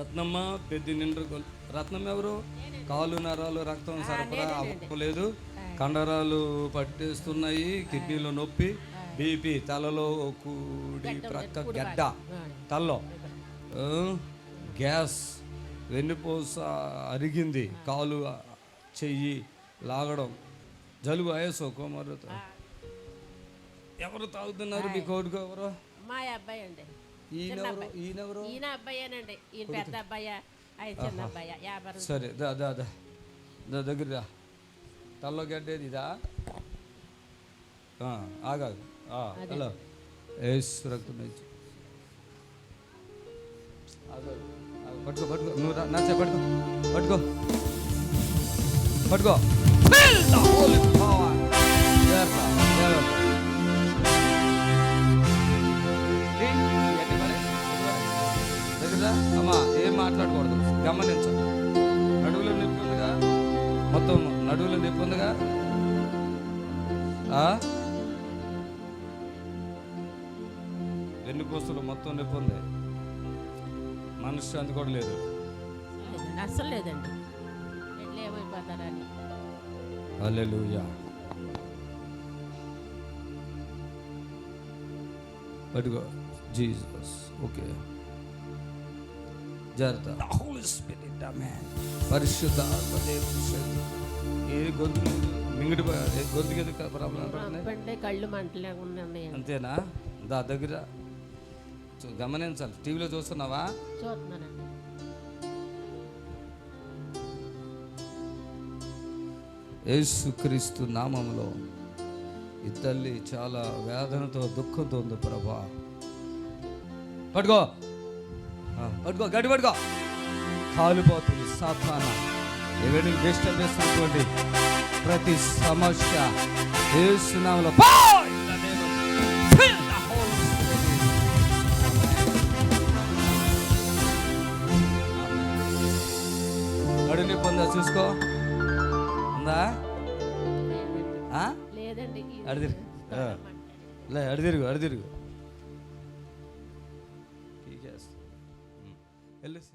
రత్నమ్మ పెద్ద నిండు రత్నం ఎవరు? కాలు నరాలు రక్తం సరఫరా అవ్వలేదు. కండరాలు పట్టేస్తున్నాయి కిడ్నీలో నొప్పి బీపీ తలలో కూడి ప్రక్క గడ్డ తలలో. గ్యాస్ వెన్నుపూస అరిగింది కాలు చెయ్యి లాగడం. జలుబు ఆయసో కోమరుతో. ఎవరు తాగుతున్నారు మీ కోడుకు ఎవరు? మా అబ్బాయి అండి. ఈయన అబ్బాయేనండి. ఈయన పెద్ద అబ్బాయా ఆయన చిన్న అబ్బాయా. వ్యాపారం సరే దా దా దా. దా దగ్గర రా. తల్లో గడ్డేది ఇదా? ఆ, ఆగాగు ఆ, హలో. ఏసు రక్తం పట్టుకో పట్టుకో. నువ్వు నచ్చే పట్టుకో. పట్టుకో. పట్టుకో. అమ్మా ఏం మాట్లాడకూడదు. గమనించండి నడువులో నొప్పి ఉందిగా? మొత్తం నడువులో నొప్పి ఉందిగా? ఆ? వెన్నుపూసలు మొత్తం నొప్పి ఉంది. మనశ్శాంతి కూడా లేదు. అస్సలు లేదండి ఏమైపోతారని పట్టుకో. జీసస్. ఓకే. జాగ్రత్త. హోలీ స్పిరిట్ ఆమేన్ పరిశుద్ధ ఆత్మ దేవుని శక్తి ఏ గొంతు మింగిడి ప్రాబ్లం కళ్ళు అంతేనా? దా దగ్గర గమనించాలి. టీవీలో చూస్తున్నావా? చూస్తున్నానండి. యేసుక్రీస్తు నామములో ఈ తల్లి చాలా వేదనతో దుఃఖంతో ఉంది ప్రభా. పట్టుకో. పట్టుకో గడి పట్టుకో కాలిపోతుంది సాధారణ ఎవరిని డిస్టర్బ్ చేసినటువంటి ప్రతి సమస్య. Amen. నడుని పొందా చూసుకో ఉందా ఆ? లేదండి అడిదిరు. లే అడిదిరుగు అడిదిరుగు Él es,